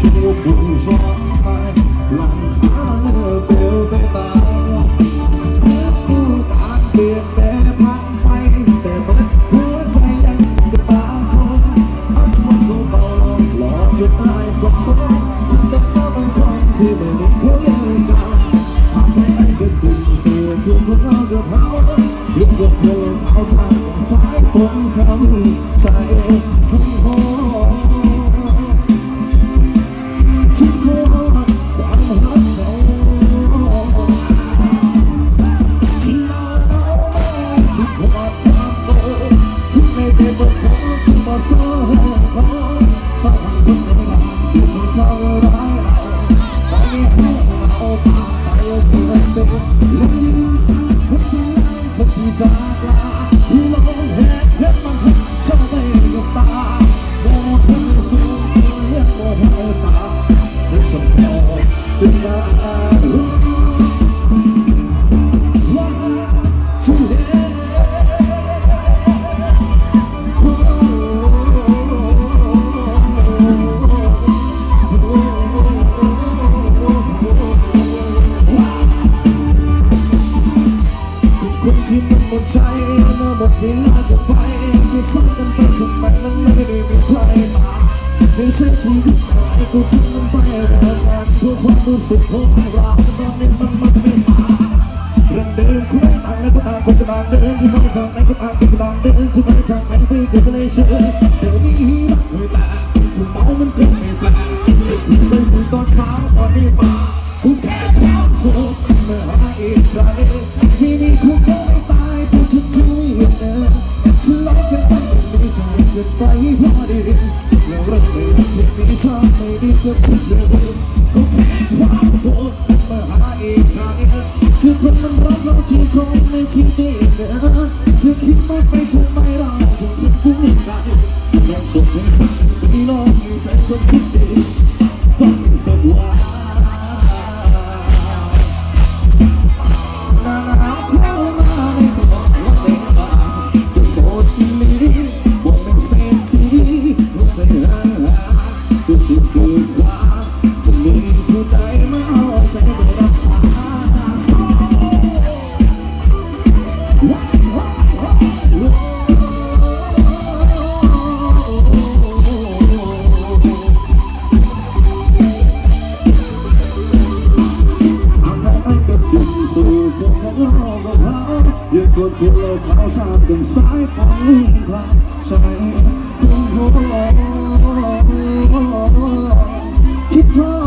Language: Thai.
ชูผู้อบไปหลังคาเปลวไปตาผู้กาเปลี่ยนแปลงพันไปแต่เบิดหัวใจยังจะตาคนอันมันก็เบาหลอกจนได้สดสดแต่ก็บางคนที่ไม่มีเขาเลิกกันหากใจไอ้ก็ถึงเสียคุณคนเรากับเขาเรื่องกับเธอเอาทางสายผมคำ เพื่ คนที่มันหมดใจมาหมดเวลาจะไปจะซ้ำกันไปทำไมมันไม่ได้มีใครมาไม่ใช่ชีวิตอะไรกูทิ้งมันไปแล้วกันเพื่อความรู้สึกของเราตอนนี้มันมันไม่มาเรื่องเดิมคู่ต่างแล้วก็ต่างคนก็ต่างเดินที่ไม่ทางไหนก็ต่างคนก็ต่างเดินจะไปทางไหนไม่เกิดอะไรเชื่อเดี๋ยวนี้รักไม่แต่ถูกเมามันก็ไม่แปลจะคุยไปคุยตอนเช้าตอนนี้ เกินไปพอดีแล้วเรื่องไม่รักที่มีชอบไม่ดีก็ทิ้งเลยก็แค่ความสุขมาหาอีกใครที่คนมันรักเราที่คงไม่ทิ้งด้เนอะจะคิดไม่ไปทำไมเราถึงเป็นผู้ใดอยากบอกให้ฟังมีน้อยู่ใจคนที่ ย่ากดคุณเราเขาทางกันสายฟังทางใช่คุณหัวคิดพอ